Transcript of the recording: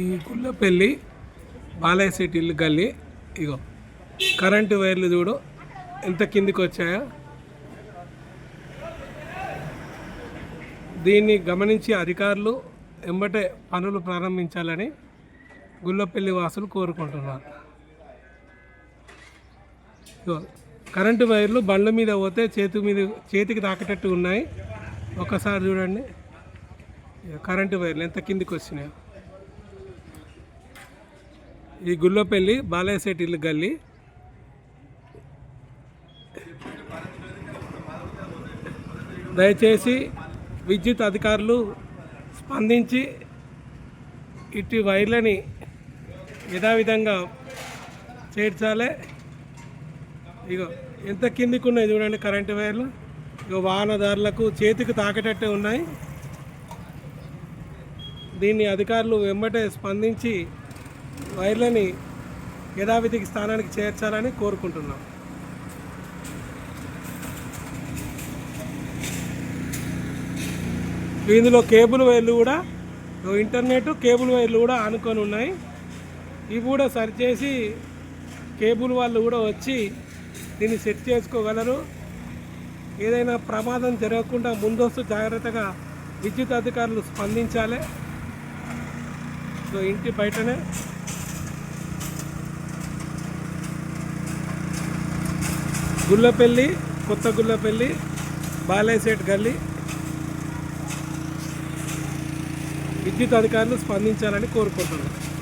ఈ గుళ్ళపల్లి బాలయ్య సిటీ ఇల్లు గల్లీ. ఇగో కరెంటు వైర్లు చూడు ఎంత కిందికి వచ్చాయో. దీన్ని గమనించి అధికారులు ఎంబటే పనులు ప్రారంభించాలని గుళ్ళపల్లి వాసులు కోరుకుంటున్నారు. ఇగో కరెంటు వైర్లు బండ్ల మీద పోతే చేతి మీద చేతికి తాకేటట్టు ఉన్నాయి. ఒకసారి చూడండి. ఇగో కరెంటు వైర్లు ఎంత కిందికి వచ్చినాయో. ఈ గుళ్ళపల్లి బాలయ్య ఇల్లు గల్లీ. దయచేసి విద్యుత్ అధికారులు స్పందించి ఇటు వైర్లని యథావిధంగా చేర్చాలి. ఇగో ఎంత కిందికి ఉన్నాయి చూడండి కరెంటు వైర్లు. ఇగో వాహనదారులకు చేతికి తాకేటట్టే ఉన్నాయి. దీన్ని అధికారులు వెంబటే స్పందించి వైర్లని యథావిధికి స్థానానికి చేర్చాలని కోరుకుంటున్నాం. ఇందులో కేబుల్ వైర్లు కూడా ఇంటర్నెట్ కేబుల్ వైర్లు కూడా ఆనుకొని ఉన్నాయి. ఇవి కూడా సరిచేసి కేబుల్ వాళ్ళు కూడా వచ్చి దీన్ని సెట్ చేసుకోగలరు. ఏదైనా ప్రమాదం జరగకుండా ముందస్తు జాగ్రత్తగా విద్యుత్ అధికారులు స్పందించాలి. సో ఇంటి బయటనే గుళ్ళపల్లి కొత్త గుళ్ళపల్లి బాలేసేట్ గల్లీ విద్యుత్ అధికారులు స్పందించాలని కోరుకుంటున్నాను